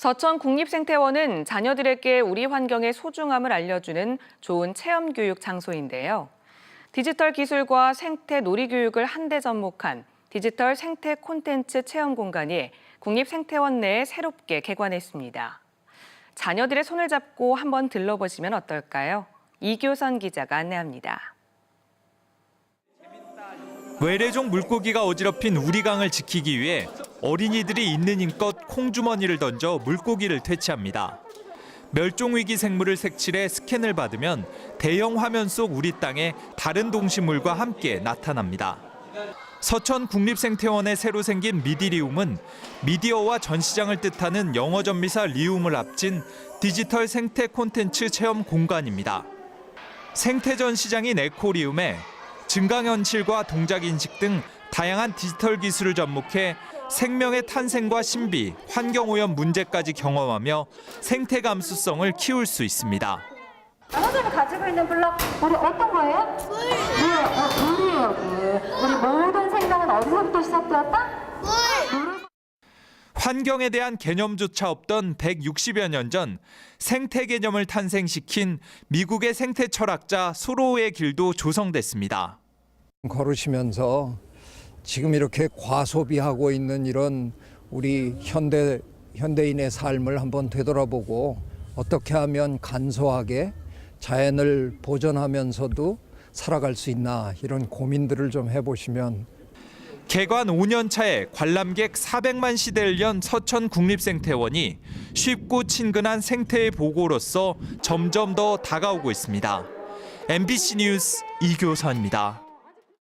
서천 국립생태원은 자녀들에게 우리 환경의 소중함을 알려주는 좋은 체험 교육 장소인데요. 디지털 기술과 생태 놀이 교육을 한데 접목한 디지털 생태 콘텐츠 체험 공간이 국립생태원 내에 새롭게 개관했습니다. 자녀들의 손을 잡고 한번 들러보시면 어떨까요? 이교선 기자가 안내합니다. 외래종 물고기가 어지럽힌 우리 강을 지키기 위해 어린이들이 있는 힘껏 콩주머니를 던져 물고기를 퇴치합니다. 멸종위기 생물을 색칠해 스캔을 받으면 대형 화면 속 우리 땅에 다른 동식물과 함께 나타납니다. 서천 국립생태원에 새로 생긴 미디리움은 미디어와 전시장을 뜻하는 영어 전미사 리움을 합친 디지털 생태 콘텐츠 체험 공간입니다. 생태 전 시장인 에코리움에 증강현실과 동작인식 등 다양한 디지털 기술을 접목해 생명의 탄생과 신비, 환경오염 문제까지 경험하며 생태 감수성을 키울 수 있습니다. 선생님이 가지고 있는 블럭 우리 어떤 거예요? 물. 물. 어, 물이에요. 물. 우리 모든 생명은 어디서부터 시작되었다? 환경에 대한 개념조차 없던 160여 년 전 생태 개념을 탄생시킨 미국의 생태 철학자 소로우의 길도 조성됐습니다. 걸으시면서 지금 이렇게 과소비하고 있는 이런 우리 현대 현대인의 삶을 한번 되돌아보고 어떻게 하면 간소하게 자연을 보존하면서도 살아갈 수 있나 이런 고민들을 좀 해보시면 개관 5년 차에 관람객 400만 시대를 연 서천 국립생태원이 쉽고 친근한 생태의 보고로서 점점 더 다가오고 있습니다. MBC 뉴스 이교선입니다.